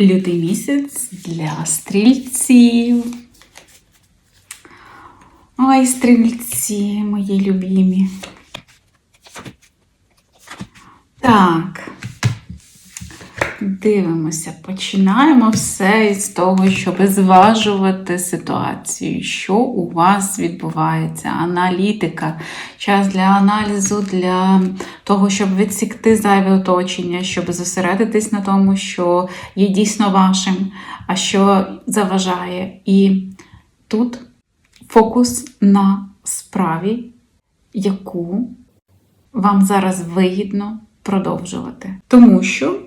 Лютий місяць для стрільців. Ой, стрільці, мої любімі. Так. Дивимося, починаємо все із того, щоб зважувати ситуацію, що у вас відбувається, аналітика, час для аналізу, для того, щоб відсікти зайве оточення, щоб зосередитись на тому, що є дійсно вашим, а що заважає. І тут фокус на справі, яку вам зараз вигідно продовжувати. Тому що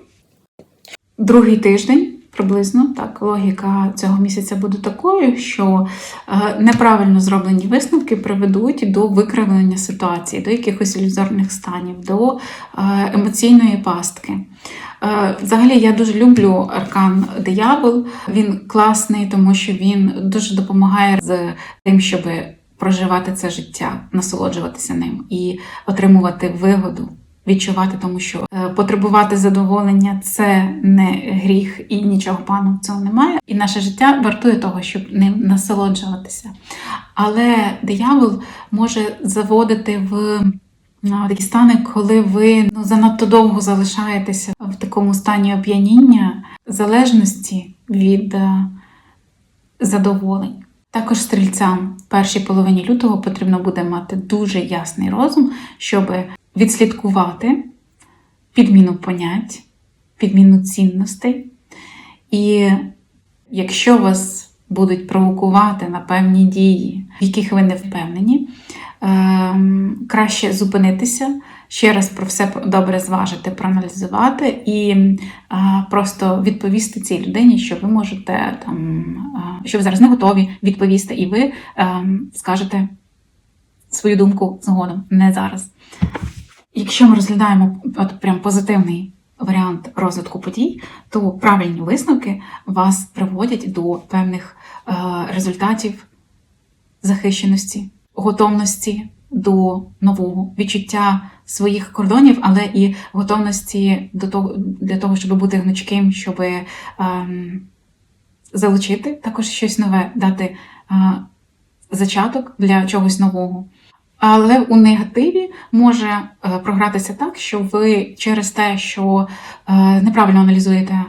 другий тиждень. Приблизно так, логіка цього місяця буде такою, що е, неправильно зроблені висновки приведуть до викривлення ситуації, до якихось ілюзорних станів, до е, емоційної пастки. Е, взагалі, я дуже люблю аркан диявол. Він класний, тому що він дуже допомагає з тим, щоб проживати це життя, насолоджуватися ним і отримувати вигоду. Відчувати, тому що е, потребувати задоволення це не гріх і нічого в цьому немає. І наше життя вартує того, щоб ним насолоджуватися. Але диявол може заводити в ну, такі стани, коли ви ну, занадто довго залишаєтеся в такому стані оп'яніння, залежності від е, задоволень. Також стрільцям в першій половині лютого потрібно буде мати дуже ясний розум, щоб відслідкувати підміну понять, підміну цінностей. І якщо вас будуть провокувати на певні дії, в яких ви не впевнені, ем, краще зупинитися, ще раз про все добре зважити, проаналізувати і е, просто відповісти цій людині, що ви можете там, е, що ви зараз не готові відповісти, і ви ем, скажете свою думку згодом, не зараз. Якщо ми розглядаємо от прям позитивний варіант розвитку подій, то правильні висновки вас приводять до певних е, результатів захищеності, готовності до нового відчуття своїх кордонів, але і готовності до того для того, щоб бути гнучким, щоб е, залучити також щось нове, дати е, зачаток для чогось нового. Але у негативі може е, програтися так, що ви через те, що е, неправильно аналізуєте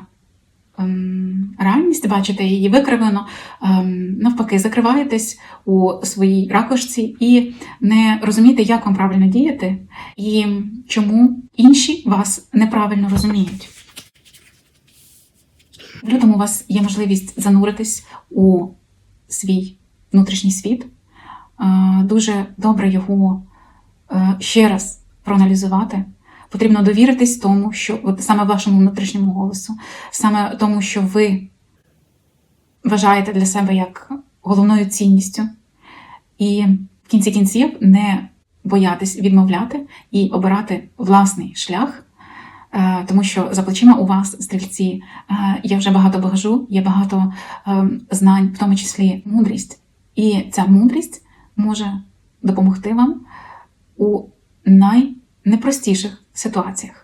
ем, реальність, бачите її викривлено, ем, навпаки, закриваєтесь у своїй ракушці і не розумієте, як вам правильно діяти, і чому інші вас неправильно розуміють. В лютому у вас є можливість зануритись у свій внутрішній світ. Е, дуже добре його е, ще раз проаналізувати. Потрібно довіритись тому, що от саме вашому внутрішньому голосу, саме тому, що ви вважаєте для себе як головною цінністю, і в кінці кінців не боятись відмовляти і обирати власний шлях. Е, тому що за плечима у вас, стрільці, є вже багато багажу, є багато ем, знань, в тому числі мудрість. І ця мудрість може допомогти вам у найнепростіших ситуаціях.